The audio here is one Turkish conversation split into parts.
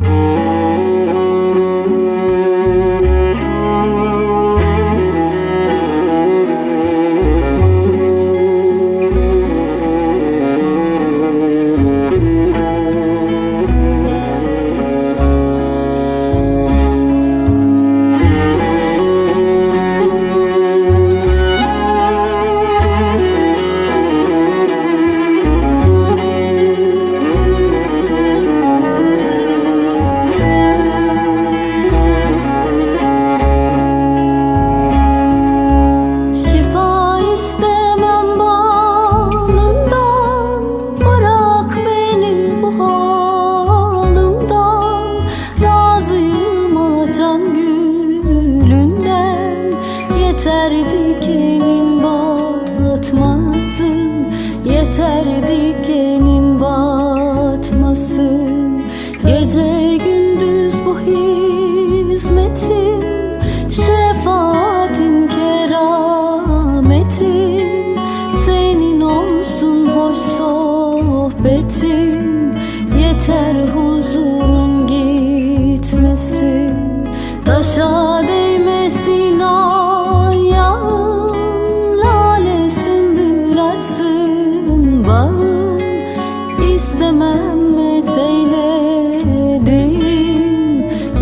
Oh Yeter dikenin batmasın. Yeter dikenin batmasın. Gece gündüz bu hizmetin Şefaatin kerametin Senin olsun hoş sohbetin İstemem eteyledin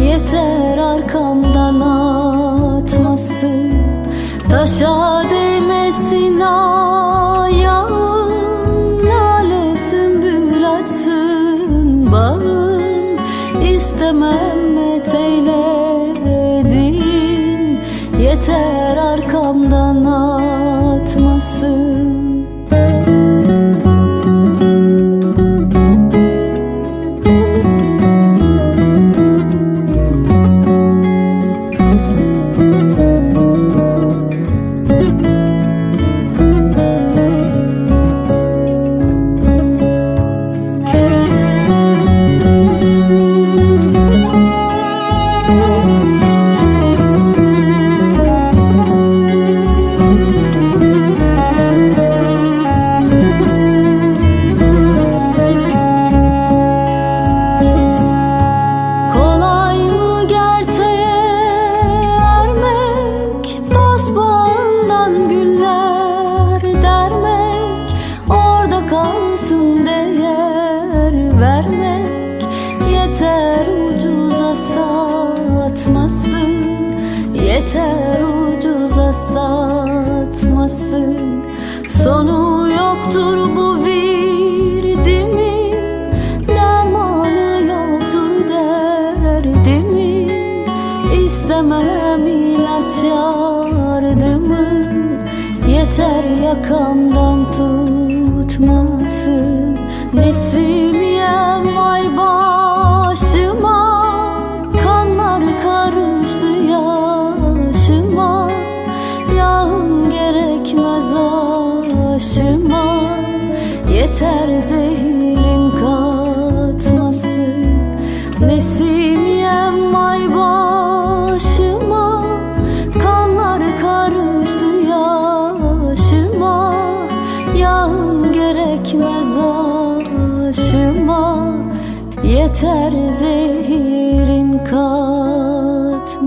Yeter arkamdan atmasın. Taşa değmesin ayağın Lale sümbül açsın bağın İstemem eteyledin Yeter arkamdan Yeter ucuza satmasın Yeter ucuza satmasın. Sonu yoktur bu virdimin Dermanı yoktur derdimin. İstemem ilaç yardımın Yeter yakamdan tutmasın. Nesimiyem vay başıma gerekmez aşıma. Yeter zehirin katmasın Nesimiyem ay başıma. Kanlar karıştı yaşıma. Yağın gerekmez aşıma. Yeter zehirin katmasın